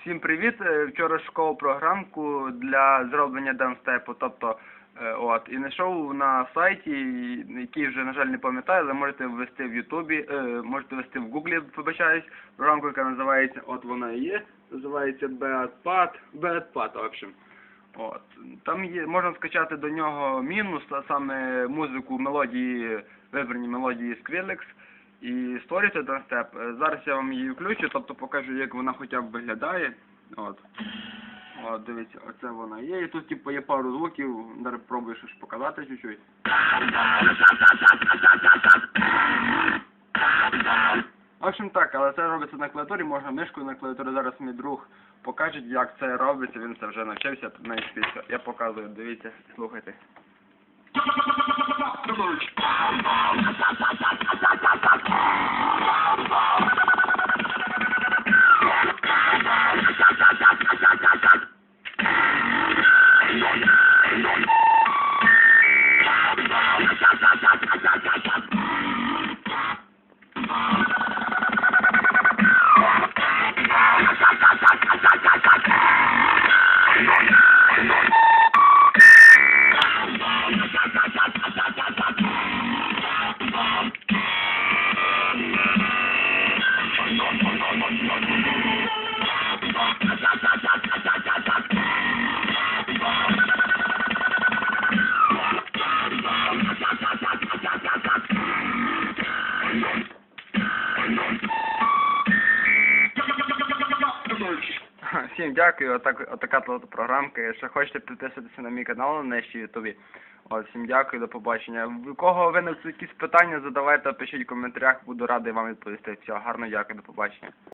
Всім привіт! Е, Вчора шукав програмку для зроблення данстепу, тобто е, от, і знайшов на сайті, який вже, на жаль, не пам'ятаю, але можете ввести в Ютубі, е, можете ввести в Гуглі, вибачаюсь, програмку, яка називається, от вона і є, називається Beatpad, Beatpad, в общем. От. Там є, можна скачати до нього мінус, а саме музику, мелодії, вибрані мелодії Skrillex і створюється данстеп. Е, Зараз я вам її включу, тобто покажу, як вона хоча б виглядає. От. От, дивіться, оце вона є. І тут типу є пару звуків, зараз пробую щось показати чуть-чуть. В общем так, але це робиться на клавіатурі, можна мишкою на клавіатурі. Зараз мій друг покаже, як це робиться, він це вже навчився, навіть після. Я показую, дивіться, слухайте. Всім дякую, отак, отака програмка. Якщо хочете підписатися на мій канал на нижчій ютубі. От, всім дякую, до побачення. У кого виникли якісь питання, задавайте, пишіть в коментарях, буду радий вам відповісти. Всього гарно дякую, до побачення.